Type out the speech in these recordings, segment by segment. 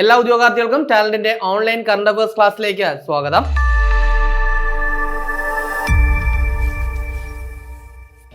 എല്ലാ ഉദ്യോഗാർത്ഥികൾക്കും ടാലന്റിന്റെ ഓൺലൈൻ കറണ്ട് അഫേഴ്സ് ക്ലാസ്സിലേക്ക് സ്വാഗതം.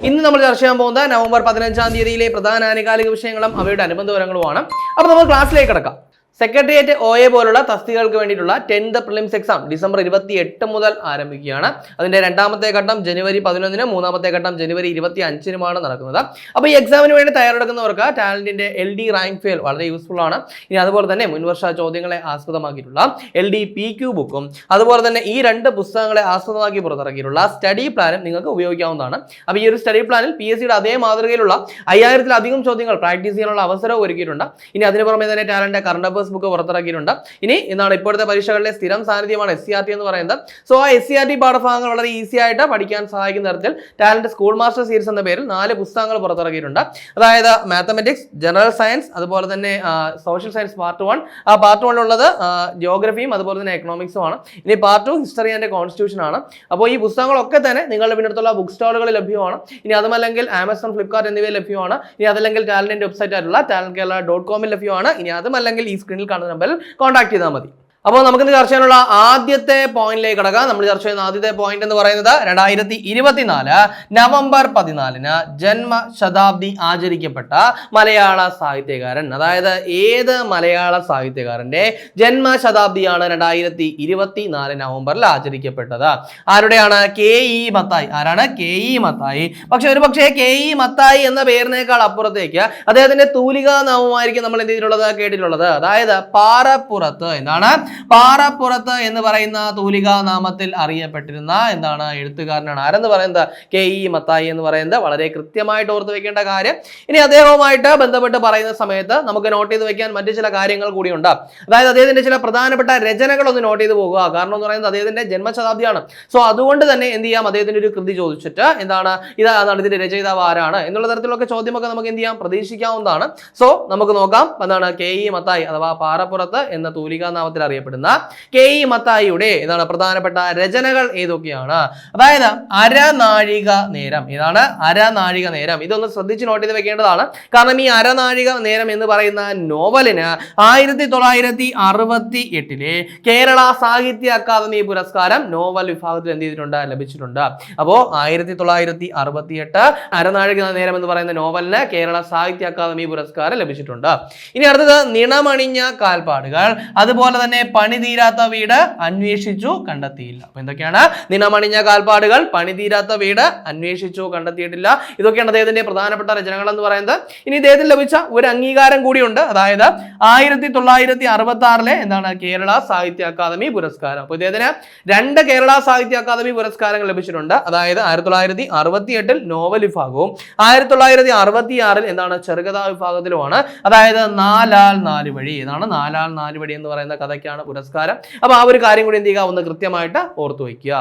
ഇന്ന് നമ്മൾ ചർച്ച ചെയ്യാൻ പോകുന്ന നവംബർ പതിനഞ്ചാം തീയതിയിലെ പ്രധാന ആനുകാലിക വിഷയങ്ങളും അവയുടെ അനുബന്ധ വിവരങ്ങളുമാണ്. അപ്പോൾ നമ്മൾ ക്ലാസ്സിലേക്ക് കിടക്കാം. സെക്രട്ടേറിയറ്റ് ഒ എ പോലുള്ള തസ്തികൾക്ക് വേണ്ടിയിട്ടുള്ള ടെൻത്ത് പ്രിലിംസ് എക്സാം ഡിസംബർ ഇരുപത്തി എട്ട് മുതൽ ആരംഭിക്കുകയാണ്. അതിന്റെ രണ്ടാമത്തെ ഘട്ടം ജനുവരി പതിനൊന്നിന് മൂന്നാമത്തെ ഘട്ടം ജനുവരി ഇരുപത്തി അഞ്ചിനുമാണ് നടക്കുന്നത്. അപ്പോൾ ഈ എക്സാമിന് വേണ്ടി തയ്യാറെടുക്കുന്നവർക്ക് ടാലന്റിന്റെ എൽ ഡി റാങ്ക് ഫെയിൽ വളരെ യൂസ്ഫുൾ ആണ്. ഇനി അതുപോലെ തന്നെ മുൻവർഷ ചോദ്യങ്ങളെ ആസ്പദമാക്കിയിട്ടുള്ള എൽ ഡി പി ക്യു ബുക്കും അതുപോലെ തന്നെ ഈ രണ്ട് പുസ്തകങ്ങളെ ആസ്പദമാക്കി പുറത്തിറക്കിയിട്ടുള്ള സ്റ്റഡി പ്ലാനും നിങ്ങൾക്ക് ഉപയോഗിക്കാവുന്നതാണ്. അപ്പോൾ ഈ ഒരു സ്റ്റഡി പ്ലാനിൽ പി എസ് സിയുടെ അതേ മാതൃകയിലുള്ള അയ്യായിരത്തിലധികം ചോദ്യങ്ങൾ പ്രാക്ടീസ് ചെയ്യാനുള്ള അവസരവും ഒരുക്കിയിട്ടുണ്ട്. ഇനി അതിന് പുറമെ തന്നെ ടാലന്റ് കറണ്ട് അഫേഴ്സ് ബുക്ക് പുറത്തിറക്കിയിട്ടുണ്ട്. ഇനി എന്താണ് ഇപ്പോഴത്തെ പരീക്ഷകളിലെ സ്ഥിരം സാന്നിധ്യമാണ് എസ് സി ആർ ടി എന്ന് പറയുന്നത്. സോ ആ എസ് സി ആർ ടി പാഠഭാഗങ്ങൾ വളരെ ഈസി ആയിട്ട് പഠിക്കാൻ സഹായിക്കുന്ന തരത്തിൽ ടാലന്റ് സ്കൂൾ മാസ്റ്റർ സീരീസ് എന്ന പേരിൽ നാല് പുസ്തകങ്ങൾ പുറത്തിറക്കിയിട്ടുണ്ട്. അതായത് മാത്തമെറ്റിക്സ് ജനറൽ സയൻസ് അതുപോലെ തന്നെ സോഷ്യൽ സയൻസ് പാർട്ട് വൺ ആ പാർട്ട് വണ്ണിലുള്ളത് ജിയോഗ്രഫിയും അതുപോലെ തന്നെ എക്കണോമിക്സും ആണ്. ഇനി part two history and constitution ആണ്. അപ്പോൾ ഈ പുസ്തകങ്ങളൊക്കെ തന്നെ നിങ്ങളുടെ പിന്നടുത്തുള്ള ബുക്ക് സ്റ്റാളുകളിൽ ലഭ്യമാണ്. ഇനി അതുമല്ലെങ്കിൽ ആമസോൺ ഫ്ലിപ്കാർട്ട് എന്നിവയിൽ ലഭ്യമാണ്. ഇനി അതല്ലെങ്കിൽ ടാലന്റിന്റെ വെബ്സൈറ്റ് ആയിട്ടുള്ള ടാലന്റ് കേരള ഡോട്ട് കോമിൽ ലഭ്യമാണ്. ഇനി അതുമല്ലെങ്കിൽ ഈ സ്ക്രീനിൽ കാണുന്ന നമ്പറിൽ കോൺടാക്ട് ചെയ്താൽ മതി. അപ്പോൾ നമുക്ക് ഇന്ന് ചർച്ച ചെയ്യാനുള്ള ആദ്യത്തെ പോയിന്റിലേക്ക് കിടക്കാം. നമ്മൾ ചർച്ച ചെയ്യുന്ന ആദ്യത്തെ പോയിന്റ് എന്ന് പറയുന്നത് രണ്ടായിരത്തി ഇരുപത്തിനാല് നവംബർ പതിനാലിന് ജന്മശതാബ്ദി ആചരിക്കപ്പെട്ട മലയാള സാഹിത്യകാരൻ അതായത് ഏത് മലയാള സാഹിത്യകാരന്റെ ജന്മ ജന്മശതാബ്ദിയാണ് രണ്ടായിരത്തി ഇരുപത്തിനാല് നവംബറിൽ ആചരിക്കപ്പെട്ടത്? ആരുടെയാണ്? K E Mathai. ആരാണ്? K E Mathai. പക്ഷെ ഒരു പക്ഷേ കെ ഇ മത്തായി എന്ന പേരിനേക്കാൾ അപ്പുറത്തേക്ക് അദ്ദേഹത്തിന്റെ തൂലികാ നാമമായിരിക്കും നമ്മൾ എന്ത് ചെയ്തിട്ടുള്ളത്? കേട്ടിട്ടുള്ളത്. അതായത് പാറപ്പുറത്ത്. എന്താണ്? പാറപ്പുറത്ത് എന്ന് പറയുന്ന തൂലിക നാമത്തിൽ അറിയപ്പെട്ടിരുന്ന എന്താണ് എഴുത്തുകാരനാണ്. ആരെന്ന് പറയുന്നത്? കെ ഇ മത്തായി എന്ന് പറയുന്നത്. വളരെ കൃത്യമായിട്ട് ഓർത്ത് വെക്കേണ്ട കാര്യം. ഇനി അദ്ദേഹവുമായിട്ട് ബന്ധപ്പെട്ട് പറയുന്ന സമയത്ത് നമുക്ക് നോട്ട് ചെയ്ത് വെക്കാൻ മറ്റു ചില കാര്യങ്ങൾ കൂടിയുണ്ട് അതായത് അദ്ദേഹത്തിന്റെ ചില പ്രധാനപ്പെട്ട രചനകൾ ഒന്ന് നോട്ട് ചെയ്ത് പോകുക. കാരണം എന്ന് പറയുന്നത് അദ്ദേഹത്തിന്റെ ജന്മശതാബ്ദിയാണ്. സോ അതുകൊണ്ട് തന്നെ എന്ത് ചെയ്യാം? അദ്ദേഹത്തിന്റെ ഒരു കൃതി ചോദിച്ചിട്ട് എന്താണ്? അതാണ് ഇതിന്റെ രചയിതാവ് ആരാണ്? എന്നുള്ള തരത്തിലൊക്കെ ചോദ്യമൊക്കെ നമുക്ക് എന്ത് ചെയ്യാം? പ്രതീക്ഷിക്കാവുന്നതാണ്. സോ നമുക്ക് നോക്കാം. എന്താണ് കെ ഇ മത്തായി അഥവാ പാറപ്പുറത്ത് എന്ന തൂലിക നാമത്തിൽ അറിയപ്പെടുന്ന കെ ഇ മത്തായിയുടെ എന്താണ് പ്രധാനപ്പെട്ട രചനകൾ ഏതൊക്കെയാണ്? അതായത് അരനാഴിക നേരം. ഇതാണ് അരനാഴിക നേരം. ഇതൊന്ന് ശ്രദ്ധിച്ച് നോട്ട് ചെയ്ത് വെക്കേണ്ടതാണ്. കാരണം ഈ അരനാഴിക നേരം എന്ന് പറയുന്ന നോവലിന് ആയിരത്തി തൊള്ളായിരത്തി അറുപത്തി എട്ടിലെ കേരള സാഹിത്യ അക്കാദമി പുരസ്കാരം നോവൽ വിഭാഗത്തിൽ എന്ത് ചെയ്തിട്ടുണ്ട്? ലഭിച്ചിട്ടുണ്ട്. അപ്പോൾ ആയിരത്തി തൊള്ളായിരത്തി അറുപത്തി എട്ട് അരനാഴിക നേരം എന്ന് പറയുന്ന നോവലിന് കേരള സാഹിത്യ അക്കാദമി പുരസ്കാരം ലഭിച്ചിട്ടുണ്ട്. ഇനി അടുത്തത് നിണമണിഞ്ഞ കാൽപ്പാടുകൾ. അതുപോലെ തന്നെ പണിതീരാത്ത വീട് അന്വേഷിച്ചു കണ്ടെത്തിയില്ല. അപ്പൊ എന്തൊക്കെയാണ്? നിണമണിഞ്ഞ കാൽപ്പാടുകൾ പണിതീരാത്ത വീട് അന്വേഷിച്ചു കണ്ടെത്തിയിട്ടില്ല. ഇതൊക്കെയാണ് അദ്ദേഹത്തിന്റെ പ്രധാനപ്പെട്ട രചനകൾ എന്ന് പറയുന്നത്. ഇനി ഇദ്ദേഹത്തിന് ലഭിച്ച ഒരു അംഗീകാരം കൂടിയുണ്ട്. അതായത് ആയിരത്തി തൊള്ളായിരത്തി അറുപത്തി ആറിലെ എന്താണ് കേരള സാഹിത്യ അക്കാദമി പുരസ്കാരം. അപ്പോൾ ഇദ്ദേഹത്തിന് രണ്ട് കേരള സാഹിത്യ അക്കാദമി പുരസ്കാരങ്ങൾ ലഭിച്ചിട്ടുണ്ട്. അതായത് ആയിരത്തി തൊള്ളായിരത്തി അറുപത്തി എട്ടിൽ നോവൽ വിഭാഗവും ആയിരത്തി തൊള്ളായിരത്തി അറുപത്തി ആറിൽ എന്താണ് ചെറുകഥാ വിഭാഗത്തിലുമാണ്. അതായത് നാലാൽ നാല് വഴി എന്നാണ് നാലാൽ നാല് വഴി എന്ന് പറയുന്ന കഥയ്ക്കാണ് പുരസ്കാരം. അപ്പോൾ ആ ഒരു കാര്യം കൂടി എന്ത് ചെയ്യുക? ഒന്ന് കൃത്യമായിട്ട് ഓർത്തു വയ്ക്കുക.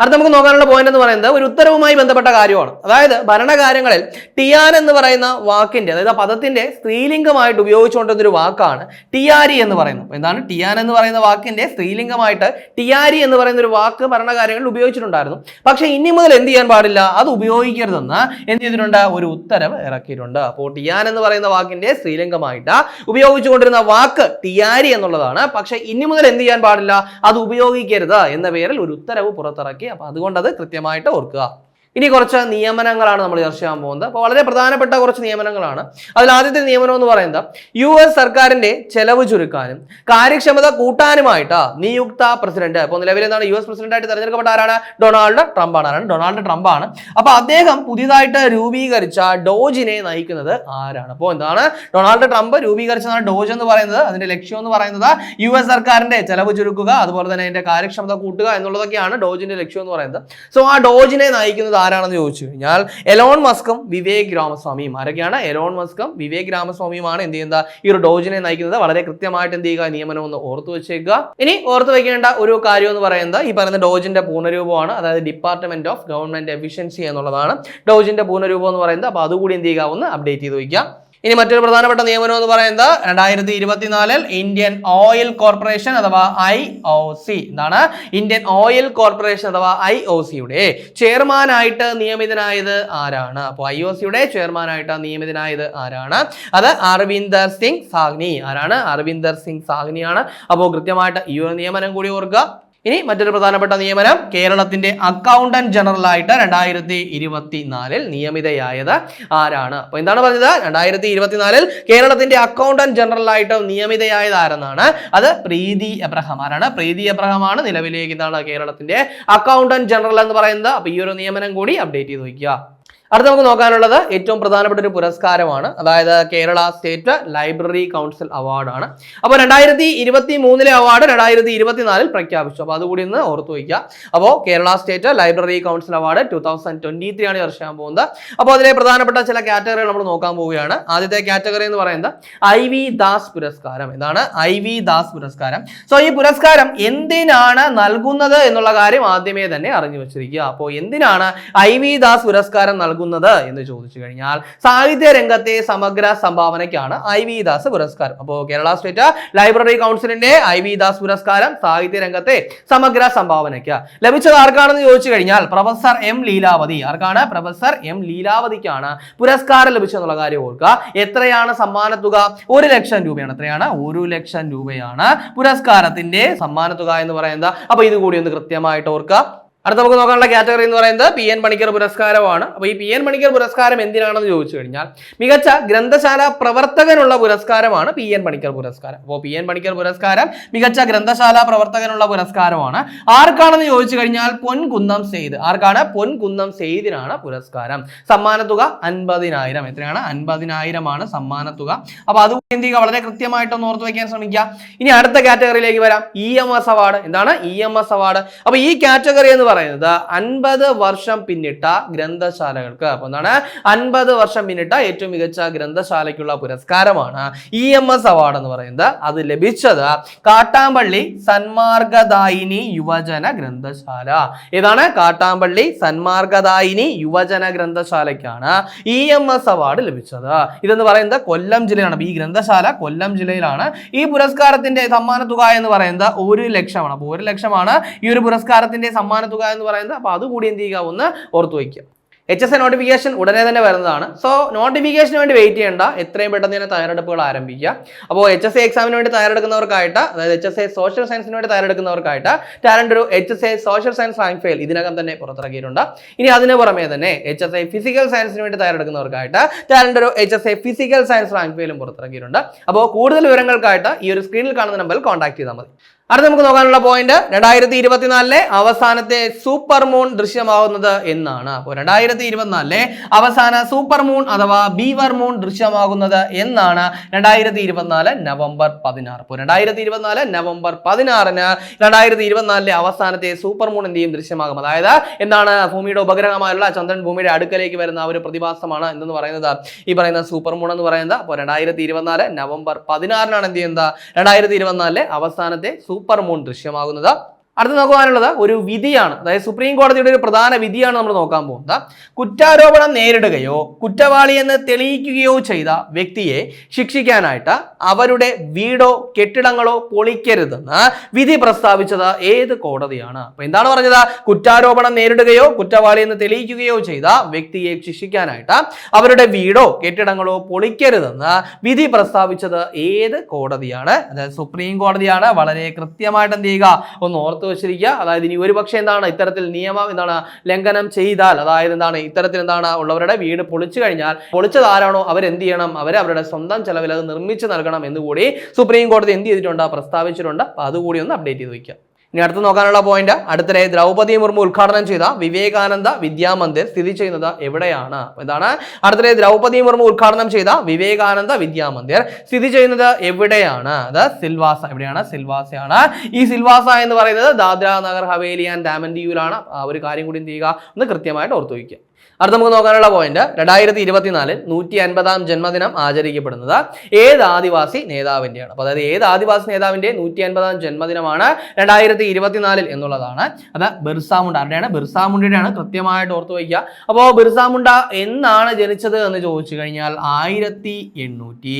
അടുത്ത നമുക്ക് നോക്കാനുള്ള പോയിന്റ് എന്ന് പറയുന്നത് ഒരു ഉത്തരവുമായി ബന്ധപ്പെട്ട കാര്യമാണ്. അതായത് ഭരണകാര്യങ്ങളിൽ ടിയാൻ എന്ന് പറയുന്ന വാക്കിന്റെ അതായത് ആ പദത്തിന്റെ സ്ത്രീലിംഗമായിട്ട് ഉപയോഗിച്ചുകൊണ്ടിരുന്ന ഒരു വാക്കാണ് ടിയാരി എന്ന് പറയുന്നത്. എന്താണ്? ടിയാൻ എന്ന് പറയുന്ന വാക്കിന്റെ സ്ത്രീലിംഗമായിട്ട് ടിയാരി എന്ന് പറയുന്ന ഒരു വാക്ക് ഭരണകാര്യങ്ങളിൽ ഉപയോഗിച്ചിട്ടുണ്ടായിരുന്നു. പക്ഷേ ഇനി മുതൽ എന്ത് ചെയ്യാൻ പാടില്ല? അത് ഉപയോഗിക്കരുതെന്ന് എന്ത് ചെയ്തിട്ടുണ്ട്? ഒരു ഉത്തരവ് ഇറക്കിയിട്ടുണ്ട്. അപ്പോൾ ടിയാൻ എന്ന് പറയുന്ന വാക്കിന്റെ സ്ത്രീലിംഗമായിട്ട് ഉപയോഗിച്ചുകൊണ്ടിരുന്ന വാക്ക് ടിയാരി എന്നുള്ളതാണ്. പക്ഷേ ഇനി മുതൽ എന്ത് ചെയ്യാൻ പാടില്ല? അത് ഉപയോഗിക്കരുത് എന്ന പേരിൽ ഒരു ഉത്തരവ് പുറത്തിറക്കി അപ്പൊ അതുകൊണ്ട് അത് കൃത്യമായിട്ട് ഓർക്കുക. ഇനി കുറച്ച് നിയമനങ്ങളാണ് നമ്മൾ ചർച്ച ചെയ്യാൻ പോകുന്നത്. അപ്പോൾ വളരെ പ്രധാനപ്പെട്ട കുറച്ച് നിയമനങ്ങളാണ്. അതിൽ ആദ്യത്തെ നിയമനം എന്ന് പറയുന്നത് യു എസ് സർക്കാരിന്റെ ചെലവ് ചുരുക്കാനും കാര്യക്ഷമത കൂട്ടാനുമായിട്ട് നിയുക്ത പ്രസിഡന്റ്. അപ്പോൾ നിലവിൽ എന്താണ് യു എസ് പ്രസിഡന്റായിട്ട് തെരഞ്ഞെടുക്കപ്പെട്ട ആരാണ്? ഡൊണാൾഡ് ട്രംപ് ആണ് ആരാണ് ഡൊണാൾഡ് ട്രംപ് ആണ് അപ്പോൾ അദ്ദേഹം പുതിയതായിട്ട് രൂപീകരിച്ച ഡോജിനെ നയിക്കുന്നത് ആരാണ്? അപ്പോൾ എന്താണ് ഡൊണാൾഡ് ട്രംപ് രൂപീകരിച്ചതാണ് ഡോജ് എന്ന് പറയുന്നത്. അതിന്റെ ലക്ഷ്യം എന്ന് പറയുന്നത് യു എസ് സർക്കാരിന്റെ ചെലവ് ചുരുക്കുക അതുപോലെ തന്നെ അതിന്റെ കാര്യക്ഷമത കൂട്ടുക എന്നുള്ളതൊക്കെയാണ് ഡോജിന്റെ ലക്ഷ്യം എന്ന് പറയുന്നത്. സോ ആ ഡോജിനെ നയിക്കുന്നത് ആരാണെന്ന് ചോദിച്ചു കഴിഞ്ഞാൽ എലോൺ മസ്കും വിവേക് രാമസ്വാമിയും. ആരൊക്കെയാണ്? എലോൺ മസ്കും വിവേക് രാമസ്വാമിയുമാണ്. എന്ത് ചെയ്യുന്നത്? ഈ ഒരു ഡോജിനെ നയിക്കുന്നത്. വളരെ കൃത്യമായിട്ട് എന്ത് ചെയ്യുക? നിയമനം ഒന്ന് ഓർത്തു വെച്ചേക്കുക. ഇനി ഓർത്തു വെക്കേണ്ട ഒരു കാര്യം എന്ന് പറയുന്നത് ഈ പറയുന്ന ഡോജിന്റെ പൂർണരൂപമാണ്. അതായത് ഡിപ്പാർട്ട്മെന്റ് ഓഫ് ഗവൺമെന്റ് എഫിഷ്യൻസി എന്നുള്ളതാണ്. ഡോജിന്റെ പൂർണരൂപം എന്ന് പറയുന്നത്. അപ്പോൾ അതുകൂടി എന്ത് ചെയ്യുക? ഒന്ന് അപ്ഡേറ്റ് ചെയ്ത് വയ്ക്കുക. ഇനി മറ്റൊരു പ്രധാനപ്പെട്ട നിയമനം എന്ന് പറയുന്നത് രണ്ടായിരത്തി ഇരുപത്തിനാലിൽ ഇന്ത്യൻ ഓയിൽ കോർപ്പറേഷൻ അഥവാ ഐ ഒ സി. എന്താണ്? ഇന്ത്യൻ ഓയിൽ കോർപ്പറേഷൻ അഥവാ ഐ ഒ സിയുടെ ചെയർമാനായിട്ട് നിയമിതനായത് ആരാണ്? അപ്പോൾ ഐ ഒ സിയുടെ ചെയർമാനായിട്ട് നിയമിതനായത് ആരാണ്? അത് അരവിന്ദർ സിംഗ് സാഗ്നി. ആരാണ്? അരവിന്ദർ സിംഗ് സാഗ്നിയാണ്. അപ്പോൾ കൃത്യമായിട്ട് ഈ ഒരു നിയമനം കൂടി ഓർക്കുക. ഇനി മറ്റൊരു പ്രധാനപ്പെട്ട നിയമനം കേരളത്തിന്റെ അക്കൗണ്ടന്റ് ജനറൽ ആയിട്ട് രണ്ടായിരത്തി ഇരുപത്തിനാലിൽ നിയമിതയായത് ആരാണ്? അപ്പൊ എന്താണ് പറഞ്ഞത്? രണ്ടായിരത്തി ഇരുപത്തിനാലിൽ കേരളത്തിന്റെ അക്കൗണ്ടന്റ് ജനറൽ ആയിട്ട് നിയമിതയായത് ആരെന്നാണ്? അത് പ്രീതി എബ്രഹാം. ആരാണ്? പ്രീതി അബ്രഹമാണ് നിലവിലേക്ക് എന്താണ് കേരളത്തിന്റെ അക്കൗണ്ടന്റ് ജനറൽ എന്ന് പറയുന്നത്. അപ്പൊ ഈ ഒരു നിയമനം കൂടി അപ്ഡേറ്റ് ചെയ്ത് വയ്ക്കുക. അടുത്ത നമുക്ക് നോക്കാനുള്ളത് ഏറ്റവും പ്രധാനപ്പെട്ട ഒരു പുരസ്കാരമാണ്. അതായത് കേരള സ്റ്റേറ്റ് ലൈബ്രറി കൗൺസിൽ അവാർഡാണ് അപ്പോൾ രണ്ടായിരത്തി ഇരുപത്തി മൂന്നിലെ അവാർഡ് രണ്ടായിരത്തി ഇരുപത്തിനാലിൽ പ്രഖ്യാപിച്ചു. അപ്പോൾ അതുകൂടി ഒന്ന് ഓർത്തു വയ്ക്കുക. അപ്പോൾ Kerala state library council award two thousand twenty three ആണ് ചർച്ച പോകുന്നത്. അപ്പോൾ അതിലെ പ്രധാനപ്പെട്ട ചില കാറ്റഗറികൾ നമ്മൾ നോക്കാൻ പോവുകയാണ്. ആദ്യത്തെ കാറ്റഗറി എന്ന് പറയുന്നത് ഐ വി ദാസ് പുരസ്കാരം. ഇതാണ് ഐ വി ദാസ് പുരസ്കാരം. സോ ഈ പുരസ്കാരം എന്തിനാണ് നൽകുന്നത് എന്നുള്ള കാര്യം ആദ്യമേ തന്നെ അറിഞ്ഞു വെച്ചിരിക്കുക. അപ്പോൾ എന്തിനാണ് ഐ വി ദാസ് പുരസ്കാരം നൽകുന്നത് എന്ന് ചോദിച്ചു കഴിഞ്ഞാൽ സാഹിത്യ രംഗത്തെ സമഗ്ര സംഭാവനയ്ക്കാണ് ഐ വി ദാസ് പുരസ്കാരം. അപ്പോൾ കേരള സ്റ്റേറ്റ് ലൈബ്രറി കൗൺസിലിന്റെ ഐ വി ദാസ് പുരസ്കാരം സാഹിത്യ രംഗത്തെ സമഗ്ര സംഭാവനയ്ക്ക്. ലഭിച്ചത് ആർക്കാണെന്ന് ചോദിച്ചു കഴിഞ്ഞാൽ പ്രൊഫസർ എം ലീലാവതി. ആർക്കാണ്? പ്രൊഫസർ എം ലീലാവതിക്കാണ് പുരസ്കാരം ലഭിച്ചെന്നുള്ള കാര്യം ഓർക്കുക. എത്രയാണ് സമ്മാനത്തുക ഒരു ലക്ഷം രൂപയാണ്. എത്രയാണ്? ഒരു ലക്ഷം രൂപയാണ് പുരസ്കാരത്തിന്റെ സമ്മാനത്തുക എന്ന് പറയുന്നത്. അപ്പൊ ഇത് കൂടി ഒന്ന് കൃത്യമായിട്ട് ഓർക്കുക. അടുത്ത നമുക്ക് നോക്കാനുള്ള കാറ്റഗറി എന്ന് പറയുന്നത് പി എൻ പണിക്കർ പുരസ്കാരമാണ്. അപ്പോൾ ഈ പി എൻ പണിക്കർ പുരസ്കാരം എന്തിനാണെന്ന് ചോദിച്ചു കഴിഞ്ഞാൽ മികച്ച ഗ്രന്ഥശാല പ്രവർത്തകനുള്ള പുരസ്കാരമാണ് പി എൻ പണിക്കർ പുരസ്കാരം. അപ്പോൾ പി എൻ പണിക്കർ പുരസ്കാരം മികച്ച ഗ്രന്ഥശാല പ്രവർത്തകനുള്ള പുരസ്കാരമാണ്. ആർക്കാണെന്ന് ചോദിച്ചു കഴിഞ്ഞാൽ പൊൻകുന്നം സെയ്ദ്. ആർക്കാണ്? പൊൻകുന്നം സെയ്ദിനാണ് പുരസ്കാരം. സമ്മാനത്തുക അൻപതിനായിരം. എത്രയാണ്? അൻപതിനായിരമാണ് സമ്മാനത്തുക അപ്പോൾ അത് എന്ത് ചെയ്യുക? വളരെ കൃത്യമായിട്ടൊന്ന് ഓർത്ത് വയ്ക്കാൻ ശ്രമിക്കുക. ഇനി അടുത്ത കാറ്റഗറിയിലേക്ക് വരാം. ഇ എം എസ് അവാർഡ് എന്താണ്? ഇ എം എസ് അവാർഡ് അപ്പോൾ ഈ കാറ്റഗറി എന്ന് പറയുന്നത് അൻപത് വർഷം പിന്നിട്ട ഗ്രന്ഥശാലകൾക്ക്. അപ്പോൾ എന്താണ്? അൻപത് വർഷം പിന്നിട്ട ഏറ്റവും മികച്ച ഗ്രന്ഥശാലയ്ക്കുള്ള പുരസ്കാരമാണ് ഇ എം എസ് അവാർഡ് എന്ന് പറയുന്നത്. അത് ലഭിച്ചത് കാട്ടാമ്പള്ളി സന്മാർഗദായിനി യുവജന ഗ്രന്ഥശാല. ഏതാണ്? കാട്ടാമ്പള്ളി സന്മാർഗദായിനി യുവജന ഗ്രന്ഥശാലയ്ക്കാണ് ഇ എം എസ് അവാർഡ് ലഭിച്ചത്. ഇതെന്ന് പറയുന്നത് കൊല്ലം ജില്ലയിലാണ്. ഈ ഗ്രന്ഥശാല കൊല്ലം ജില്ലയിലാണ്. ഈ പുരസ്കാരത്തിന്റെ സമ്മാന തുക എന്ന് പറയുന്നത് ഒരു ലക്ഷമാണ്. അപ്പോൾ ഒരു ലക്ഷമാണ് ഈ ഒരു പുരസ്കാരത്തിന്റെ സമ്മാന തുക എന്ന് പറയുന്നത് അപ്പോൾ അതുകൂടി എന്ത് ചെയ്യുക? ഒന്ന് ഓർത്തു വയ്ക്കുക. എച്ച് എസ് എ നോട്ടിഫിക്കേഷൻ ഉടനെ തന്നെ വരുന്നതാണ്. സോ നോട്ടിഫിക്കേഷന് വേണ്ടി വെയിറ്റ് ചെയ്യേണ്ട. എത്രയും പെട്ടെന്ന് തന്നെ തയ്യാറെടുപ്പുകൾ ആരംഭിക്കുക. അപ്പോൾ എച്ച് എസ് എ എക്സാമിന് വേണ്ടി തയ്യാറെടുക്കുന്നവർക്കായിട്ട് അതായത് എച്ച് എസ് എ സോഷ്യൽ സയൻസിന് വേണ്ടി തയ്യാറെടുക്കുന്നവർക്കായിട്ട് ടാലന്റ് ഒരു H S A social science rank file ഇതിനകം തന്നെ പുറത്തിറക്കിയിട്ടുണ്ട്. ഇനി അതിന് പുറമെ തന്നെ എച്ച് എസ് എ ഫിസിക്കൽ സയൻസിന് വേണ്ടി തയ്യാറെടുക്കുന്നവർക്കായിട്ട് ടാലന്റ് ഒരു H S A physical science rank ഫെയിലും പുറത്തിറക്കിയിട്ടുണ്ട്. അപ്പോൾ കൂടുതൽ വിവരങ്ങൾക്കായിട്ട് ഈ ഒരു സ്ക്രീനിൽ കാണുന്ന നമ്പറിൽ കോൺടാക്ട് ചെയ്താൽ മതി. അടുത്ത നമുക്ക് നോക്കാനുള്ള പോയിന്റ് രണ്ടായിരത്തി ഇരുപത്തിനാലിലെ അവസാനത്തെ സൂപ്പർ മൂൺ ദൃശ്യമാകുന്നത് എന്നാണ്. അപ്പോൾ രണ്ടായിരത്തി ഇരുപത്തിനാലിലെ അവസാന സൂപ്പർ മൂൺ അഥവാ ബീവർ മൂൺ ദൃശ്യമാകുന്നത് എന്നാണ് രണ്ടായിരത്തി ഇരുപത്തിനാല് നവംബർ പതിനാറ്. അപ്പോൾ രണ്ടായിരത്തി ഇരുപത്തിനാല് നവംബർ പതിനാറിന് രണ്ടായിരത്തി ഇരുപത്തിനാലിലെ അവസാനത്തെ സൂപ്പർ മൂൺ എന്തെയും ദൃശ്യമാകും. അതായത് എന്താണ്? ഭൂമിയുടെ ഉപഗ്രഹമായുള്ള ചന്ദ്രൻ ഭൂമിയുടെ അടുക്കലേക്ക് വരുന്ന ഒരു പ്രതിഭാസമാണ് എന്തെന്ന് പറയുന്നത്? ഈ പറയുന്ന സൂപ്പർ മൂൺ എന്ന് പറയുന്നത്. അപ്പോൾ രണ്ടായിരത്തി ഇരുപത്തിനാല് നവംബർ പതിനാറിനാണ് എന്ത് ചെയ്യുന്നത്? രണ്ടായിരത്തി ഇരുപത്തിനാലിലെ അവസാനത്തെ സൂപ്പർ മൂൺ ദൃശ്യമാകുന്നത് അടുത്ത് നോക്കുവാനുള്ളത് ഒരു വിധിയാണ്. അതായത് സുപ്രീം കോടതിയുടെ ഒരു പ്രധാന വിധിയാണ് നമ്മൾ നോക്കാൻ പോകുന്നത്. കുറ്റാരോപണം നേരിടുകയോ കുറ്റവാളി എന്ന് തെളിയിക്കുകയോ ചെയ്ത വ്യക്തിയെ ശിക്ഷിക്കാനായിട്ട് അവരുടെ വീടോ കെട്ടിടങ്ങളോ പൊളിക്കരുതെന്ന് വിധി പ്രസ്താവിച്ചത് ഏത് കോടതിയാണ്? അപ്പൊ എന്താണ് പറഞ്ഞത്? കുറ്റാരോപണം നേരിടുകയോ കുറ്റവാളി എന്ന് തെളിയിക്കുകയോ ചെയ്ത വ്യക്തിയെ ശിക്ഷിക്കാനായിട്ട് അവരുടെ വീടോ കെട്ടിടങ്ങളോ പൊളിക്കരുതെന്ന് വിധി പ്രസ്താവിച്ചത് ഏത് കോടതിയാണ്? അതായത് സുപ്രീം കോടതിയാണ്. വളരെ കൃത്യമായിട്ട് എന്ത് ചെയ്യുക? ഒന്ന് ഓർത്ത് വെച്ചിരിക്കുക. അതായത് ഇനി ഒരു പക്ഷേ എന്താണ് ഇത്തരത്തിൽ നിയമം എന്താണ് ലംഘനം ചെയ്താൽ അതായത് എന്താണ് ഇത്തരത്തിൽ എന്താണ് ഉള്ളവരുടെ വീട് പൊളിച്ചു കഴിഞ്ഞാൽ പൊളിച്ചത് ആരാണോ അവരെന്ത് ചെയ്യണം അവർ അവരുടെ സ്വന്തം ചെലവിൽ അത് നിർമ്മിച്ച് നൽകണം എന്നുകൂടി സുപ്രീം കോടതി എന്ത് ചെയ്തിട്ടുണ്ട്? പ്രസ്താവിച്ചിട്ടുണ്ട്. അപ്പോൾ അതുകൂടി ഒന്ന് അപ്ഡേറ്റ് ചെയ്ത് വയ്ക്കുക ഇനി അടുത്ത് നോക്കാനുള്ള പോയിന്റ് അടുത്തിടെ ദ്രൗപദി മുർമു ഉദ്ഘാടനം ചെയ്ത വിവേകാനന്ദ വിദ്യാമന്ദിർ സ്ഥിതി ചെയ്യുന്നത് എവിടെയാണ്? ഇതാണ്. അടുത്തിടെ ദ്രൗപദി മുർമു ഉദ്ഘാടനം ചെയ്ത വിവേകാനന്ദ വിദ്യാമന്ദിർ സ്ഥിതി ചെയ്യുന്നത് എവിടെയാണ്? അത് സിൽവാസ എവിടെയാണ്? സിൽവാസയാണ്. ഈ സിൽവാസ എന്ന് പറയുന്നത് ദാദ്ര നഗർ ഹവേലി ആൻഡ് ഡാമൻ ദ്വീപിലാണ് ഒരു കാര്യം കൂടി എന്ത് ചെയ്യുക. ഒന്ന് കൃത്യമായിട്ട് ഓർത്തു വയ്ക്കുക. അടുത്ത നമുക്ക് നോക്കാനുള്ള പോയിന്റ് രണ്ടായിരത്തി ഇരുപത്തിനാലിൽ നൂറ്റി അൻപതാം ജന്മദിനം ആചരിക്കപ്പെടുന്നത് ഏത് ആദിവാസി നേതാവിന്റെയാണ് അപ്പോൾ അതായത് ഏത് ആദിവാസി നേതാവിന്റെ നൂറ്റി അൻപതാം ജന്മദിനമാണ് രണ്ടായിരത്തി ഇരുപത്തിനാലിൽ എന്നുള്ളതാണ്. അത് ബിർസാമുണ്ട. ആരുടെയാണ്? ബിർസ മുണ്ടയുടെയാണ് കൃത്യമായിട്ട് ഓർത്തു വയ്ക്കുക. അപ്പോൾ ബിർസാമുണ്ട എന്നാണ് ജനിച്ചത് എന്ന് ചോദിച്ചു കഴിഞ്ഞാൽ ആയിരത്തി എണ്ണൂറ്റി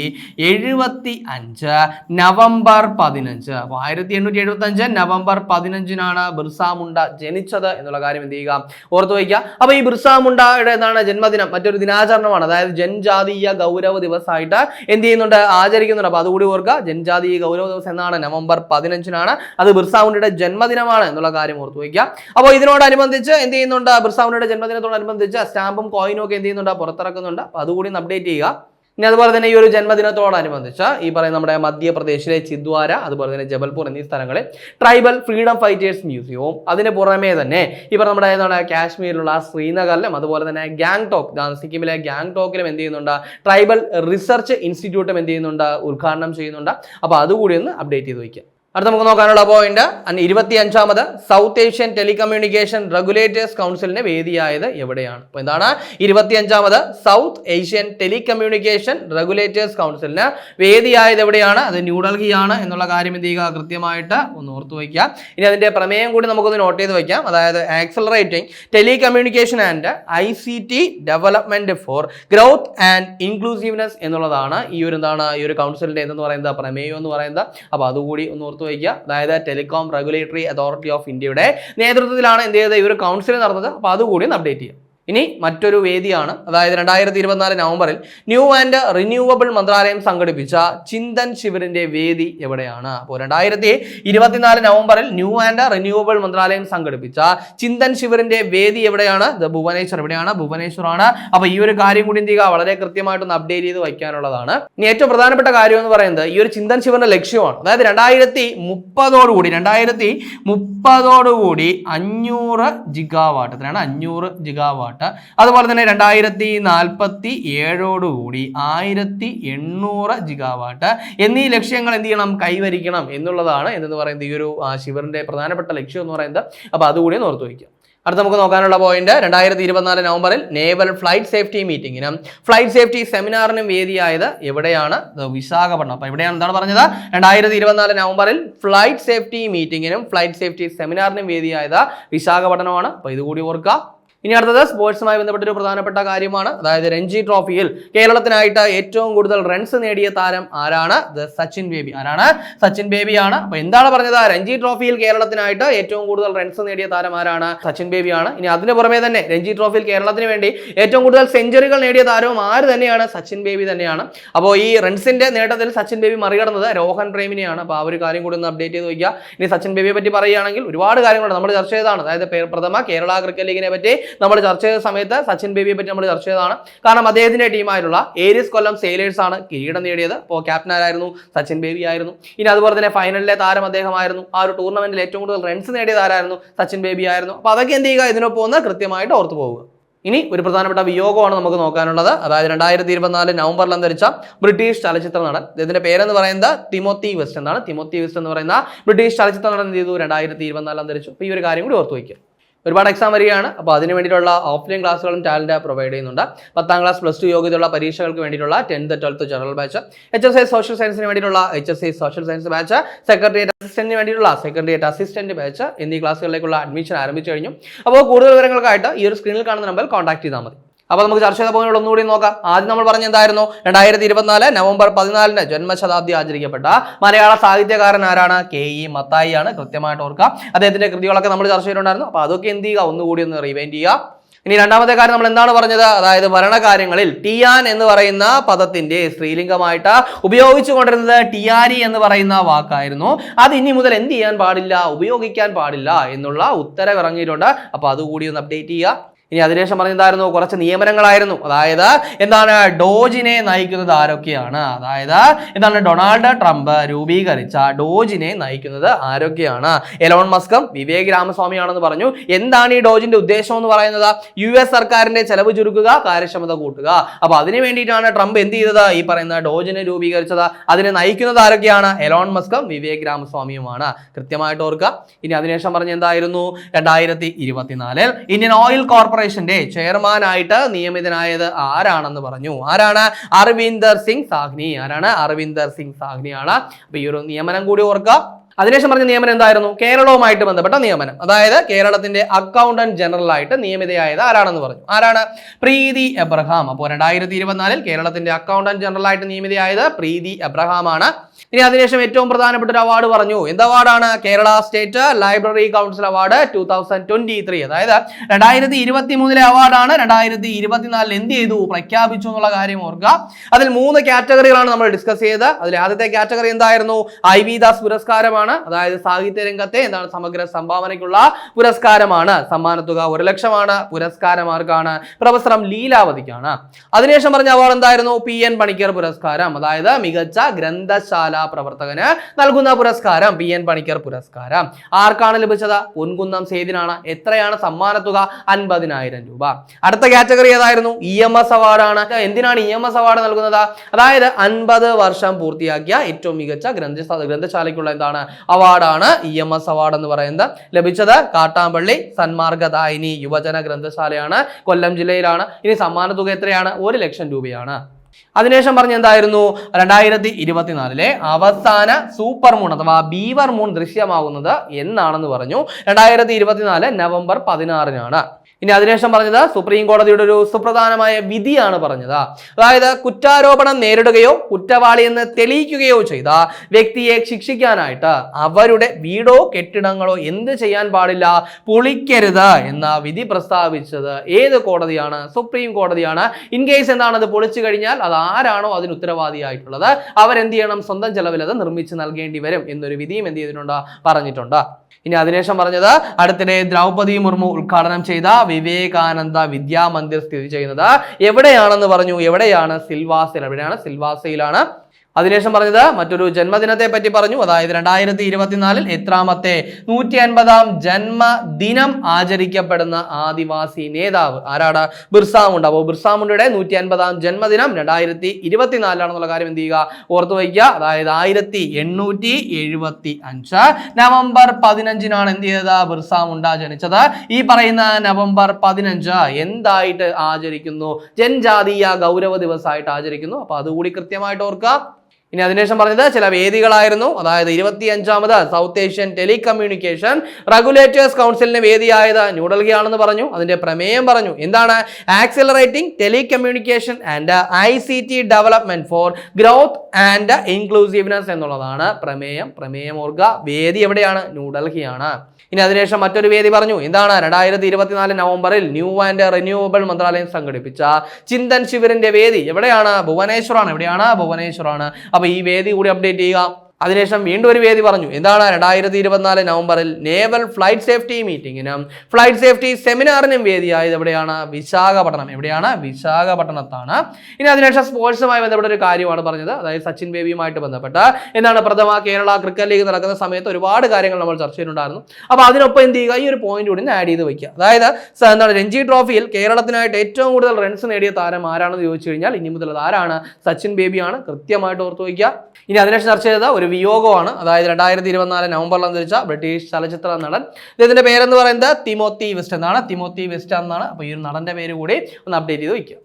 എഴുപത്തി അഞ്ച് നവംബർ പതിനഞ്ച്. അപ്പോൾ ആയിരത്തി എണ്ണൂറ്റി എഴുപത്തി അഞ്ച് നവംബർ പതിനഞ്ചിനാണ് ബിർസാമുണ്ട ജനിച്ചത് എന്നുള്ള കാര്യം എന്ത് ചെയ്യുക? ഓർത്തു വയ്ക്കുക. അപ്പോൾ ഈ ബിർസ മുണ്ടയുടെ എന്നാണ് ജന്മദിനം. മറ്റൊരു ദിനാചരണമാണ്. അതായത് ജൻജാതീയ ഗൗരവ ദിവസമായിട്ട് എന്ത് ചെയ്യുന്നുണ്ട്? ആചരിക്കുന്നുണ്ട്. അപ്പൊ അതുകൂടി ഓർക്കുക. ജൻജാതീയ ഗൗരവ ദിവസം എന്നാണ്? നവംബർ പതിനഞ്ചിനാണ്. അത് ബിർസാമുണ്ടിയുടെ ജന്മദിനമാണ് എന്നുള്ള കാര്യം ഓർത്തു വയ്ക്കുക. അപ്പോൾ ഇതിനോടനുബന്ധിച്ച് എന്ത് ചെയ്യുന്നുണ്ട്? ബിർസാമുണ്ടിയുടെ ജന്മദിനത്തോടനുബന്ധിച്ച് സ്റ്റാമ്പും കോയിനും ഒക്കെ എന്ത് ചെയ്യുന്നുണ്ട്? പുറത്തിറക്കുന്നുണ്ട്. അപ്പൊ അതുകൂടി അപ്ഡേറ്റ് ചെയ്യുക. ഇനി അതുപോലെ തന്നെ ഈ ഒരു ജന്മദിനത്തോടനുബന്ധിച്ച് ഈ പറയുന്ന നമ്മുടെ മധ്യപ്രദേശിലെ ചിദ്വാര അതുപോലെ തന്നെ ജബൽപൂർ എന്നീ സ്ഥലങ്ങളിൽ ട്രൈബൽ ഫ്രീഡം ഫൈറ്റേഴ്സ് മ്യൂസിയവും അതിന് പുറമേ തന്നെ ഈ പറഞ്ഞ നമ്മുടെ എന്താണ് കാശ്മീരിലുള്ള ശ്രീനഗറിലും അതുപോലെ തന്നെ ഗാങ്ടോക്ക് സിക്കിമിലെ ഗാങ്ടോക്കിലും എന്ത് ചെയ്യുന്നുണ്ട്? ട്രൈബൽ റിസർച്ച് ഇൻസ്റ്റിറ്റ്യൂട്ടും എന്ത് ചെയ്യുന്നുണ്ട്? ഉദ്ഘാടനം ചെയ്യുന്നുണ്ട്. അപ്പോൾ അതുകൂടി ഒന്ന് അപ്ഡേറ്റ് ചെയ്ത് വയ്ക്കുക അടുത്ത നമുക്ക് നോക്കാനുള്ള പോയിന്റ് ഇരുപത്തി അഞ്ചാമത് സൗത്ത് ഏഷ്യൻ ടെലികമ്മ്യൂണിക്കേഷൻ റെഗുലേറ്റേഴ്സ് കൗൺസിലിന് വേദിയായത് എവിടെയാണ്? അപ്പോൾ എന്താണ്? ഇരുപത്തി അഞ്ചാമത് സൗത്ത് ഏഷ്യൻ ടെലികമ്മ്യൂണിക്കേഷൻ റെഗുലേറ്റേഴ്സ് കൗൺസിലിന് വേദിയായത് എവിടെയാണ്? അത് ന്യൂഡൽഹിയാണ് എന്നുള്ള കാര്യം എന്ത് ചെയ്യുക? കൃത്യമായിട്ട് ഒന്ന് ഓർത്തു വയ്ക്കുക. ഇനി അതിന്റെ പ്രമേയം കൂടി നമുക്കൊന്ന് നോട്ട് ചെയ്ത് വയ്ക്കാം. അതായത് accelerating telecommunication and I C T development for growth and inclusiveness എന്നുള്ളതാണ് ഈ ഒരു എന്താണ്? ഈ ഒരു കൗൺസിലിന്റെ എന്തെന്ന് പറയുന്നത്? പ്രമേയം എന്ന് പറയുന്നത്. അപ്പോൾ അതുകൂടി ഒന്ന് ഓർത്ത് വയ്ക്കുക അതായത് ടെലികോം റെഗുലേറ്ററി അതോറിറ്റി ഓഫ് ഇന്ത്യയുടെ നേതൃത്വത്തിലാണ് എന്ത് ചെയ്തത്? ഈ ഒരു കൗൺസിൽ നടന്നത്. അപ്പോൾ അതുകൂടി ഒന്ന് അപ്ഡേറ്റ് ചെയ്യുക ഇനി മറ്റൊരു വേദിയാണ്. അതായത് രണ്ടായിരത്തി ഇരുപത്തിനാല് നവംബറിൽ ന്യൂ ആൻഡ് റിന്യൂവബിൾ മന്ത്രാലയം സംഘടിപ്പിച്ച ചിന്തൻ ശിവറിന്റെ വേദി എവിടെയാണ്? അപ്പോൾ രണ്ടായിരത്തി ഇരുപത്തിനാല് നവംബറിൽ ന്യൂ ആൻഡ് റിന്യൂവബിൾ മന്ത്രാലയം സംഘടിപ്പിച്ച ചിന്തൻ ശിവറിന്റെ വേദി എവിടെയാണ്? ദ ഭുവനേശ്വർ. എവിടെയാണ്? ഭുവനേശ്വർ ആണ് അപ്പോൾ ഈ ഒരു കാര്യം കൂടി എന്ത് ചെയ്യുക? വളരെ കൃത്യമായിട്ടൊന്ന് അപ്ഡേറ്റ് ചെയ്ത് വയ്ക്കാനുള്ളതാണ്. ഇനി ഏറ്റവും പ്രധാനപ്പെട്ട കാര്യം എന്ന് പറയുന്നത് ഈ ഒരു ചിന്തൻ ശിവന്റെ ലക്ഷ്യമാണ്. അതായത് രണ്ടായിരത്തി മുപ്പതോടുകൂടി രണ്ടായിരത്തി മുപ്പതോടുകൂടി അഞ്ഞൂറ് ജിഗാവാട്ട് എത്രയാണ്? അഞ്ഞൂറ് ജിഗാവാട്ട് അതുപോലെ തന്നെ രണ്ടായിരത്തി നാൽപ്പത്തി ഏഴോടുകൂടി ആയിരത്തി എണ്ണൂറ് ജിഗാവാട്ട്. എന്നീ ലക്ഷ്യങ്ങൾ എന്ത് ചെയ്യണം? കൈവരിക്കണം എന്നുള്ളതാണ് എന്തെന്ന് പറയുന്നത് ഈ ഒരു ശിവറിന്റെ പ്രധാനപ്പെട്ട ലക്ഷ്യം എന്ന് പറയുന്നത്. അപ്പോൾ അതുകൂടി ഓർത്തു വയ്ക്കുക. അടുത്ത നമുക്ക് നോക്കാനുള്ള പോയിന്റ് രണ്ടായിരത്തി ഇരുപത്തിനാല് നവംബറിൽ നേവൽ ഫ്ലൈറ്റ് സേഫ്റ്റി മീറ്റിംഗിനും ഫ്ലൈറ്റ് സേഫ്റ്റി സെമിനാറിനും വേദിയായത് എവിടെയാണ്? വിശാഖപട്ടണം. അപ്പോൾ എവിടെയാണ് എന്താണ് പറഞ്ഞത്? രണ്ടായിരത്തി ഇരുപത്തിനാല് നവംബറിൽ ഫ്ലൈറ്റ് സേഫ്റ്റി മീറ്റിംഗിനും ഫ്ലൈറ്റ് സേഫ്റ്റി സെമിനാറിനും വേദിയായത് വിശാഖപട്ടണമാണ്. അപ്പോൾ ഇതുകൂടി ഓർക്കുക. ഇനി അടുത്തത് സ്പോർട്സുമായി ബന്ധപ്പെട്ട ഒരു പ്രധാനപ്പെട്ട കാര്യമാണ്. അതായത് രഞ്ജി ട്രോഫിയിൽ കേരളത്തിനായിട്ട് ഏറ്റവും കൂടുതൽ റൺസ് നേടിയ താരം ആരാണ്? സച്ചിൻ ബേബി. ആരാണ്? സച്ചിൻ ബേബിയാണ്. അപ്പൊ എന്താണ് പറഞ്ഞത്? രഞ്ജി ട്രോഫിയിൽ കേരളത്തിനായിട്ട് ഏറ്റവും കൂടുതൽ റൺസ് നേടിയ താരം ആരാണ്? സച്ചിൻ ബേബിയാണ്. ഇനി അതിന് പുറമെ തന്നെ രഞ്ജി ട്രോഫിയിൽ കേരളത്തിന് വേണ്ടി ഏറ്റവും കൂടുതൽ സെഞ്ചുറികൾ നേടിയ താരവും ആര് തന്നെയാണ്? സച്ചിൻ ബേബി തന്നെയാണ്. അപ്പോൾ ഈ റൺസിന്റെ നേട്ടത്തിൽ സച്ചിൻ ബേബി മറികടന്നത് രോഹൻ പ്രേമിനെയാണ്. അപ്പോൾ ആ ഒരു കാര്യം കൂടി ഒന്ന് അപ്ഡേറ്റ് ചെയ്ത് വയ്ക്കുക. ഇനി സച്ചിൻ ബേബിയെ പറ്റി പറയുകയാണെങ്കിൽ ഒരുപാട് കാര്യങ്ങളുണ്ട്. നമ്മൾ ചർച്ച ചെയ്തതാണ്. അതായത് പ്രഥമ കേരള ക്രിക്കറ്റ് ലീഗിനെ പറ്റി നമ്മൾ ചർച്ച ചെയ്ത സമയത്ത് സച്ചിൻ ബേബിയെ പറ്റി നമ്മൾ ചർച്ച ചെയ്തതാണ്. കാരണം അദ്ദേഹത്തിന്റെ ടീമായിട്ടുള്ള ഏരിയസ് കൊല്ലം സെയിലേഴ്സ് ആണ് കിരീടം നേടിയത്. അപ്പോൾ ക്യാപ്റ്റൻ ആയിരുന്നു സച്ചിൻ ബേബി ആയിരുന്നു. ഇനി അതുപോലെ തന്നെ ഫൈനലിലെ താരം അദ്ദേഹമായിരുന്നു. ആ ഒരു ടൂർണമെന്റിൽ ഏറ്റവും കൂടുതൽ റൺസ് നേടിയത് ആരായിരുന്നു സച്ചിൻ ബേബി ആയിരുന്നു. അപ്പോൾ അതൊക്കെ എന്ത് ചെയ്യുക? ഇതിനൊപ്പം കൃത്യമായിട്ട് ഓർത്തു പോവുക. ഇനി ഒരു പ്രധാനപ്പെട്ട വിയോഗമാണ് നമുക്ക് നോക്കാനുള്ളത്. അതായത് രണ്ടായിരത്തി ഇരുപത്തിനാല് നവംബറിൽ അന്തരിച്ച ബ്രിട്ടീഷ് ചലച്ചിത്ര നടൻ. ഇതിന്റെ പേരെന്ന് പറയുന്നത് തിമോത്തി വെസ്റ്റ് എന്നാണ്. തിമോത്തി വെസ്റ്റ് എന്ന് പറയുന്ന ബ്രിട്ടീഷ് ചലച്ചിത്ര നടൻ ചെയ്തു? രണ്ടായിരത്തി ഇരുപത്തിനാല് അന്തരിച്ചു. അപ്പോൾ ഈ ഒരു കാര്യം കൂടി ഓർത്തു വയ്ക്കുക. ഒരുപാട് എക്സാം വരികയാണ്. അപ്പോൾ അതിന് വേണ്ടിയിട്ടുള്ള ഓഫ്ലൈൻ ക്ലാസ്സുകളും ടാലന്റ് പ്രൊവൈഡ് ചെയ്യുന്നുണ്ട്. പത്താം ക്ലാസ് പ്ലസ് ടു യോഗ്യതയുള്ള പരീക്ഷകൾക്ക് വേണ്ടിയിട്ടുള്ള tenth twelfth general batch H S I social സയൻസിന് വേണ്ടിയിട്ടുള്ള H S I social science batch secretariat അസിസ്റ്റന്റിന് വേണ്ടിയിട്ടുള്ള സെക്രട്ടേറിയറ്റ് അസിസ്റ്റന്റ് ബാച്ച് എന്നീ ക്ലാസ്സുകളിലേക്കുള്ള അഡ്മിഷൻ ആരംഭിച്ചു കഴിഞ്ഞു. അപ്പോൾ കൂടുതൽ വിവരങ്ങൾക്കായിട്ട് ഈ ഒരു സ്ക്രീനിൽ കാണുന്ന നമ്പറിൽ കോൺടാക്ട് ചെയ്താൽ മതി. അപ്പോൾ നമുക്ക് ചർച്ച ചെയ്ത പോയിന്റ് ഒന്നുകൂടി നോക്കാം. ആദ്യം നമ്മൾ പറഞ്ഞ എന്തായിരുന്നു? രണ്ടായിരത്തി ഇരുപത്തിനാല് നവംബർ പതിനാലിന് ജന്മശതാബ്ദി ആചരിക്കപ്പെട്ട മലയാള സാഹിത്യകാരൻ ആരാണ്? കെ ഇ മത്തായി ആണ് കൃത്യമായിട്ട് ഓർക്കുക. അദ്ദേഹത്തിന്റെ കൃതികളൊക്കെ നമ്മൾ ചർച്ച ചെയ്തിട്ടുണ്ടായിരുന്നു. അപ്പോൾ അതൊക്കെ എന്ത് ചെയ്യുക? ഒന്നുകൂടി ഒന്ന് റിവൈൻഡ് ചെയ്യുക. ഇനി രണ്ടാമത്തെ കാര്യം നമ്മൾ എന്താണ് പറഞ്ഞത്? അതായത് ഭരണകാര്യങ്ങളിൽ ടിയാൻ എന്ന് പറയുന്ന പദത്തിന്റെ സ്ത്രീലിംഗമായിട്ട് ഉപയോഗിച്ചു കൊണ്ടിരുന്നത് ടിയാരി എന്ന് പറയുന്ന വാക്കായിരുന്നു. അത് ഇനി മുതൽ എന്ത് ചെയ്യാൻ പാടില്ല? ഉപയോഗിക്കാൻ പാടില്ല എന്നുള്ള ഉത്തരവിറങ്ങിയിട്ടുണ്ട്. അപ്പോൾ അതുകൂടി ഒന്ന് അപ്ഡേറ്റ് ചെയ്യുക. ഇനി അതിനുശേഷം പറഞ്ഞതായിരുന്നു കുറച്ച് നിയമനങ്ങളായിരുന്നു. അതായത് എന്താണ്? ഡോജിനെ നയിക്കുന്നത് ആരൊക്കെയാണ്? അതായത് എന്താണ്? ഡൊണാൾഡ് ട്രംപ് രൂപീകരിച്ച ഡോജിനെ നയിക്കുന്നത് ആരൊക്കെയാണ്? എലോൺ മസ്കം വിവേക് രാമസ്വാമിയാണെന്ന് പറഞ്ഞു. എന്താണ് ഈ ഡോജിന്റെ ഉദ്ദേശം എന്ന് പറയുന്നത്? യു എസ് സർക്കാരിന്റെ ചെലവ് ചുരുക്കുക കാര്യക്ഷമത കൂട്ടുക. അപ്പൊ അതിനു വേണ്ടിയിട്ടാണ് ട്രംപ് എന്ത് ചെയ്തത്? ഈ പറയുന്ന ഡോജിനെ രൂപീകരിച്ചത്. അതിനെ നയിക്കുന്നത് ആരൊക്കെയാണ്? എലോൺ മസ്കം വിവേക് രാമസ്വാമിയുമാണ്. കൃത്യമായിട്ട് ഓർക്കുക. ഇനി അതിനുശേഷം പറഞ്ഞ എന്തായിരുന്നു? രണ്ടായിരത്തി ഇരുപത്തിനാലിൽ ഇന്ത്യൻ ഓയിൽ കോർപ്പറേഷൻ കോർപ്പറേഷന്റെ ചെയർമാനായിട്ട് നിയമിതനായത് ആരാണെന്ന് പറഞ്ഞു. ആരാണ്? അരവിന്ദർ സിംഗ് സാഹ്നി ആരാണ്? അരവിന്ദർ സിംഗ് സാഹ്നിയാണ് അപ്പൊ ഈ ഒരു നിയമനം കൂടി ഓർക്കുക. അതിനുശേഷം പറഞ്ഞ നിയമനം എന്തായിരുന്നു? കേരളവുമായിട്ട് ബന്ധപ്പെട്ട നിയമനം. അതായത് കേരളത്തിന്റെ അക്കൗണ്ടന്റ് ജനറൽ ആയിട്ട് നിയമിതയായത് ആരാണെന്ന് പറഞ്ഞു. ആരാണ്? പ്രീതി എബ്രഹാം. അപ്പോൾ രണ്ടായിരത്തി ഇരുപത്തിനാലിൽ കേരളത്തിന്റെ അക്കൗണ്ടന്റ് ജനറൽ ആയിട്ട് നിയമിതയായത് പ്രീതി എബ്രഹാം ആണ് ഇനി അതിനുശേഷം ഏറ്റവും പ്രധാനപ്പെട്ട ഒരു അവാർഡ് പറഞ്ഞു. എന്ത് അവാർഡാണ് Kerala state library council award two thousand twenty three അതായത് രണ്ടായിരത്തി ഇരുപത്തി മൂന്നിലെ അവാർഡാണ് രണ്ടായിരത്തി ഇരുപത്തിനാലിൽ എന്ത് ചെയ്തു? പ്രഖ്യാപിച്ചു എന്നുള്ള കാര്യം ഓർക്കുക. അതിൽ മൂന്ന് കാറ്റഗറികളാണ് നമ്മൾ ഡിസ്കസ് ചെയ്തത്. അതിൽ ആദ്യത്തെ കാറ്റഗറി എന്തായിരുന്നു? ഐ വി ദാസ് പുരസ്കാരമാണ്. അതായത് സാഹിത്യ രംഗത്തെ എന്താണ് സമഗ്ര സംഭാവനയ്ക്കുള്ള പുരസ്കാരമാണ്. സമ്മാനത്തുക ഒരു ലക്ഷമാണ്. പുരസ്കാരം ആർക്കാണ് പ്രൊഫസർ ലീലാവതിക്കാണ്. അതിനുശേഷം പറഞ്ഞ അവാർഡ് എന്തായിരുന്നു? പി എൻ പണിക്കർ പുരസ്കാരം. അതായത് മികച്ച ഗ്രന്ഥശാല പ്രവർത്തകന് നൽകുന്ന പുരസ്കാരം പി എൻ പണിക്കർ പുരസ്കാരം. ആർക്കാണ് ലഭിച്ചത്? പൊൻകുന്നം സേതിനാണ്. എത്രയാണ് സമ്മാനത്തുക അൻപതിനായിരം രൂപ. അടുത്ത കാറ്റഗറി ഏതായിരുന്നു? ഇ എം എസ് അവാർഡാണ് എന്തിനാണ് ഇ എം എസ് അവാർഡ് നൽകുന്നത്? അതായത് അൻപത് വർഷം പൂർത്തിയാക്കിയ ഏറ്റവും മികച്ച ഗ്രന്ഥ ഗ്രന്ഥശാലയ്ക്കുള്ള എന്താണ് അവാർഡാണ് ഇ എം എസ് അവാർഡ് എന്ന് പറയുന്നത്. ലഭിച്ചത് കാട്ടാമ്പള്ളി സന്മാർഗദായിനി യുവജന ഗ്രന്ഥശാലയാണ്. കൊല്ലം ജില്ലയിലാണ്. ഇനി സമ്മാന തുക എത്രയാണ്? ഒരു ലക്ഷം രൂപയാണ്. അതിനുശേഷം പറഞ്ഞ എന്തായിരുന്നു? രണ്ടായിരത്തി ഇരുപത്തിനാലിലെ അവസാന സൂപ്പർ മൂൺ അഥവാ ബീവർ മൂൺ ദൃശ്യമാകുന്നത് എന്നാണെന്ന് പറഞ്ഞു. രണ്ടായിരത്തി ഇരുപത്തിനാല് നവംബർ പതിനാറിനാണ്. ഇനി അതിനുശേഷം പറഞ്ഞത് സുപ്രീം കോടതിയുടെ ഒരു സുപ്രധാനമായ വിധിയാണ് പറഞ്ഞത്. അതായത് കുറ്റാരോപണം നേരിടുകയോ കുറ്റവാളി എന്ന് തെളിയിക്കുകയോ ചെയ്ത വ്യക്തിയെ ശിക്ഷിക്കാനായിട്ട് അവരുടെ വീടോ കെട്ടിടങ്ങളോ എന്ത് ചെയ്യാൻ പാടില്ല പൊളിക്കരുത് എന്ന വിധി പ്രസ്താവിച്ചത് ഏത് കോടതിയാണ്? സുപ്രീം കോടതിയാണ്. ഇൻ കേസ് എന്താണ് അത് പൊളിച്ചു കഴിഞ്ഞാൽ അത് ആരാണോ അതിന് ഉത്തരവാദിയായിട്ടുള്ളത്. അവരെന്ത് ചെയ്യണം? സ്വന്തം ചെലവിൽ അത് നിർമ്മിച്ച് നൽകേണ്ടി വരും എന്നൊരു വിധിയും എന്ത് ചെയ്തിട്ടുണ്ട്? പറഞ്ഞിട്ടുണ്ട്. ഇനി അതിനുശേഷം പറഞ്ഞത് അടുത്തിടെ ദ്രൗപദി മുർമു ഉദ്ഘാടനം ചെയ്ത വിവേകാനന്ദ വിദ്യാമന്ദിർ സ്ഥിതി ചെയ്യുന്നത്. എവിടെയാണെന്ന് പറഞ്ഞു? എവിടെയാണ്? സിൽവാസയിൽ. എവിടെയാണ് സിൽവാസയിലാണ്. അതിനുശേഷം പറഞ്ഞത് മറ്റൊരു ജന്മദിനത്തെ പറ്റി പറഞ്ഞു. അതായത് രണ്ടായിരത്തി ഇരുപത്തിനാലിൽ എത്രാമത്തെ നൂറ്റി അൻപതാം ജന്മദിനം ആചരിക്കപ്പെടുന്ന ആദിവാസി നേതാവ് ആരാണ് ബിർസാമുണ്ട്. അപ്പോൾ ബിർസാമുണ്ടയുടെ നൂറ്റി അൻപതാം ജന്മദിനം രണ്ടായിരത്തി ഇരുപത്തിനാലിലാണെന്നുള്ള കാര്യം എന്ത് ചെയ്യുക? ഓർത്തു വയ്ക്കുക. അതായത് ആയിരത്തി എണ്ണൂറ്റി എഴുപത്തി അഞ്ച് നവംബർ പതിനഞ്ചിനാണ് എന്ത് ചെയ്തത്? ബിർസാമുണ്ട ജനിച്ചത്. ഈ പറയുന്ന നവംബർ പതിനഞ്ച് എന്തായിട്ട് ആചരിക്കുന്നു? ജൻജാതീയ ഗൗരവ ദിവസമായിട്ട് ആചരിക്കുന്നു. അപ്പോൾ അതുകൂടി കൃത്യമായിട്ട് ഓർക്കുക. ഇനി അതിനുശേഷം പറഞ്ഞത് ചില വേദികളായിരുന്നു. അതായത് ഇരുപത്തി അഞ്ചാമത് സൗത്ത് ഏഷ്യൻ ടെലികമ്മ്യൂണിക്കേഷൻ റെഗുലേറ്റേഴ്സ് കൗൺസിലിന് വേദിയായത് ന്യൂഡൽഹിയാണെന്ന് പറഞ്ഞു. അതിന്റെ പ്രമേയം പറഞ്ഞു. എന്താണ്? Accelerating telecommunication and I C T development for growth and inclusiveness എന്നുള്ളതാണ് പ്രമേയം. പ്രമേയം ഓർക്കുക. വേദി എവിടെയാണ്? ന്യൂഡൽഹിയാണ് ഇനി അതിനുശേഷം മറ്റൊരു വേദി പറഞ്ഞു. എന്താണ്? രണ്ടായിരത്തി ഇരുപത്തിനാല് നവംബറിൽ ന്യൂ ആൻഡ് റിന്യൂവബിൾ മന്ത്രാലയം സംഘടിപ്പിച്ച ചിന്തൻ ശിവരിന്റെ വേദി. എവിടെയാണ്? ഭുവനേശ്വറാണ്. എവിടെയാണ്? ഭുവനേശ്വറാണ്. അപ്പൊ ഈ വേദി കൂടി അപ്ഡേറ്റ് ചെയ്യുക. അതിനുശേഷം വീണ്ടും ഒരു വേദി പറഞ്ഞു. എന്താണ് രണ്ടായിരത്തി ഇരുപത്തിനാല് നവംബറിൽ നേവൽ ഫ്ലൈറ്റ് സേഫ്റ്റി മീറ്റിങ്ങിനും ഫ്ലൈറ്റ് സേഫ്റ്റി സെമിനാറിനും വേദിയായത് എവിടെയാണ്? വിശാഖപട്ടണം. എവിടെയാണ്? വിശാഖപട്ടണത്താണ്. ഇനി അതിനുശേഷം സ്പോർട്സുമായി ബന്ധപ്പെട്ട ഒരു കാര്യമാണ് പറഞ്ഞത്. അതായത് സച്ചിൻ ബേബിയുമായിട്ട് ബന്ധപ്പെട്ട് എന്താണ് പ്രഥമ കേരള ക്രിക്കറ്റ് ലീഗ് നടക്കുന്ന സമയത്ത് ഒരുപാട് കാര്യങ്ങൾ നമ്മൾ ചർച്ച ചെയ്തിട്ടുണ്ടായിരുന്നു. അപ്പോൾ അതിനൊപ്പം എന്ത് ചെയ്യുക? ഈ ഒരു പോയിന്റ് കൂടി ആഡ് ചെയ്ത് വയ്ക്കുക അതായത് എന്താണ് രഞ്ജി ട്രോഫിയിൽ കേരളത്തിനായിട്ട് ഏറ്റവും കൂടുതൽ റൺസ് നേടിയ താരം ആരാണെന്ന് ചോദിച്ചു കഴിഞ്ഞാൽ ഇനി മുതൽ ആരാണ്? സച്ചിൻ ബേബിയാണ്. കൃത്യമായിട്ട് ഓർത്തു വയ്ക്കുക ഇനി അതിനുശേഷം ചർച്ച ചെയ്ത ഒരു വിയോഗമാണ്. അതായത് രണ്ടായിരത്തി ഇരുപത്തിനാല് നവംബറിൽ അന്തരിച്ച ബ്രിട്ടീഷ് ചലച്ചിത്ര നടൻ. ഇദ്ദേഹത്തിന്റെ പേരെന്ന് പറയുന്നത്? തിമോത്തി വെസ്റ്റ് എന്നാണ്. തിമോത്തി വെസ്റ്റ് എന്നാണ്. അപ്പോൾ ഈ ഒരു നടന്റെ പേര് കൂടി ഒന്ന് അപ്ഡേറ്റ് ചെയ്ത് വയ്ക്കുക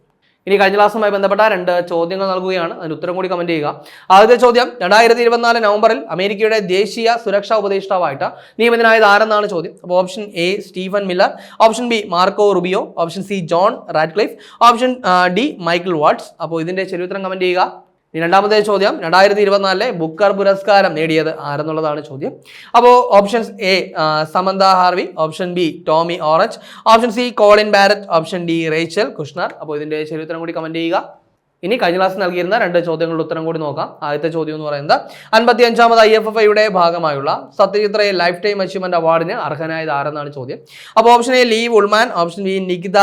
ഇനി കഴിഞ്ഞ ക്ലാസ്സുമായി ബന്ധപ്പെട്ട രണ്ട് ചോദ്യങ്ങൾ നൽകുകയാണ്. അതിന് ഉത്തരം കൂടി കമന്റ് ചെയ്യുക. ആദ്യത്തെ ചോദ്യം രണ്ടായിരത്തി ഇരുപത്തിനാല് നവംബറിൽ അമേരിക്കയുടെ ദേശീയ സുരക്ഷാ ഉപദേഷ്ടാവായിട്ട് നിയമിതനായത് ആരെന്നാണ് ചോദ്യം? അപ്പോൾ option A Stephen Miller. Option B Marco Rubio. Option C John Ratcliffe option D Michael Waltz അപ്പോൾ ഇതിന്റെ ചരിത്രം കമന്റ് ചെയ്യുക. ഇനി രണ്ടാമത്തെ ചോദ്യം രണ്ടായിരത്തി ഇരുപത്തിനാലിലെ ബുക്കർ പുരസ്കാരം നേടിയത് ആരെന്നുള്ളതാണ് ചോദ്യം. അപ്പോൾ options A Samantha Harvey option B Tommy Orange option C Colin Barrett option D Rachel Kushner അപ്പോൾ ഇതിന്റെ ഉത്തരം കൂടി കമന്റ് ചെയ്യുക. ഇനി കഴിഞ്ഞ ക്ലാസ് നൽകിയിരുന്ന രണ്ട് ചോദ്യങ്ങളുടെ ഉത്തരം കൂടി നോക്കാം ആദ്യത്തെ ചോദ്യം എന്ന് പറയുന്നത് അൻപത്തി അഞ്ചാമത് ഐ എഫ് എഫ് ഐയുടെ ഭാഗമായുള്ള സത്യജിത്രയെ ലൈഫ് ടൈം അച്ചീവ്മെന്റ് അവാർഡിന് അർഹനായത് ആരെന്നാണ് ചോദ്യം അപ്പോൾ option A Liv Ullmann option B Nikita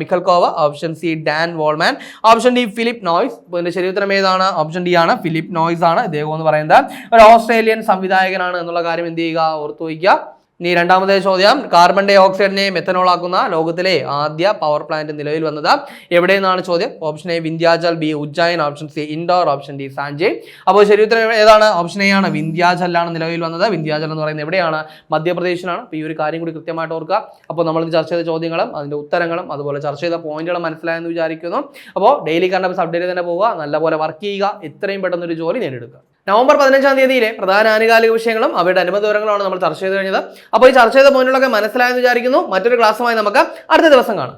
Mikhalkova option C Dan Wolman option D Philip Noyce ഇതിന്റെ ശരി ഉത്തരം ഏതാണ് ഓപ്ഷൻ ഡി ആണ് ഫിലിപ്പ് നോയ്സ് ആണ് ഇദ്ദേഹം എന്ന് പറയുന്നത് ഒരു ഓസ്ട്രേലിയൻ സംവിധായകനാണ് എന്നുള്ള കാര്യം എന്ത് ചെയ്യുക ഓർത്തു വയ്ക്കുക ഇനി രണ്ടാമത്തെ ചോദ്യം. കാർബൺ ഡൈ ഓക്സൈഡിനെ മെത്തനോൾ ആക്കുന്ന ലോകത്തിലെ ആദ്യ പവർ പ്ലാന്റ് നിലവിൽ വന്നത് എവിടെ നിന്നാണ് ചോദ്യം? Option A Vindhyachal B Ujjain option C Indore option D Sanchi. അപ്പോൾ ശരി ഉത്തരം ഏതാണ്? ഓപ്ഷൻ എ ആണ്. വിന്ധ്യാചലാണ് നിലവിൽ വന്നത്. വിന്ധ്യാചൽ എന്ന് പറയുന്നത് എവിടെയാണ്? മധ്യപ്രദേശിലാണ്. അപ്പോൾ ഈ ഒരു കാര്യം കൂടി കൃത്യമായിട്ട് ഓർക്കുക. അപ്പോൾ നമ്മൾ ചർച്ച ചെയ്ത ചോദ്യങ്ങളും അതിന്റെ ഉത്തരങ്ങളും അതുപോലെ ചർച്ച ചെയ്ത പോയിന്റുകളും മനസ്സിലായെന്ന് വിചാരിക്കുന്നു. അപ്പോൾ ഡെയിലി കണ്ടപ്പോൾ അപ്ഡേറ്റ് തന്നെ പോവുക. നല്ലപോലെ വർക്ക് ചെയ്യുക. എത്രയും പെട്ടെന്ന് ഒരു ജോലി നേടിയെടുക്കുക. നവംബർ പതിനഞ്ചാം തീയതിയിലെ പ്രധാന ആനുകാലിക വിഷയങ്ങളും അവയുടെ അനുബന്ധ വിവരങ്ങളാണ് നമ്മൾ ചർച്ച ചെയ്ത് കഴിഞ്ഞത്. അപ്പോൾ ഈ ചർച്ച ചെയ്ത പോയിന്റുകളൊക്കെ മനസ്സിലായെന്ന് വിചാരിക്കുന്നു. മറ്റൊരു ക്ലാസ്സുമായി നമുക്ക് അടുത്ത ദിവസം കാണാം.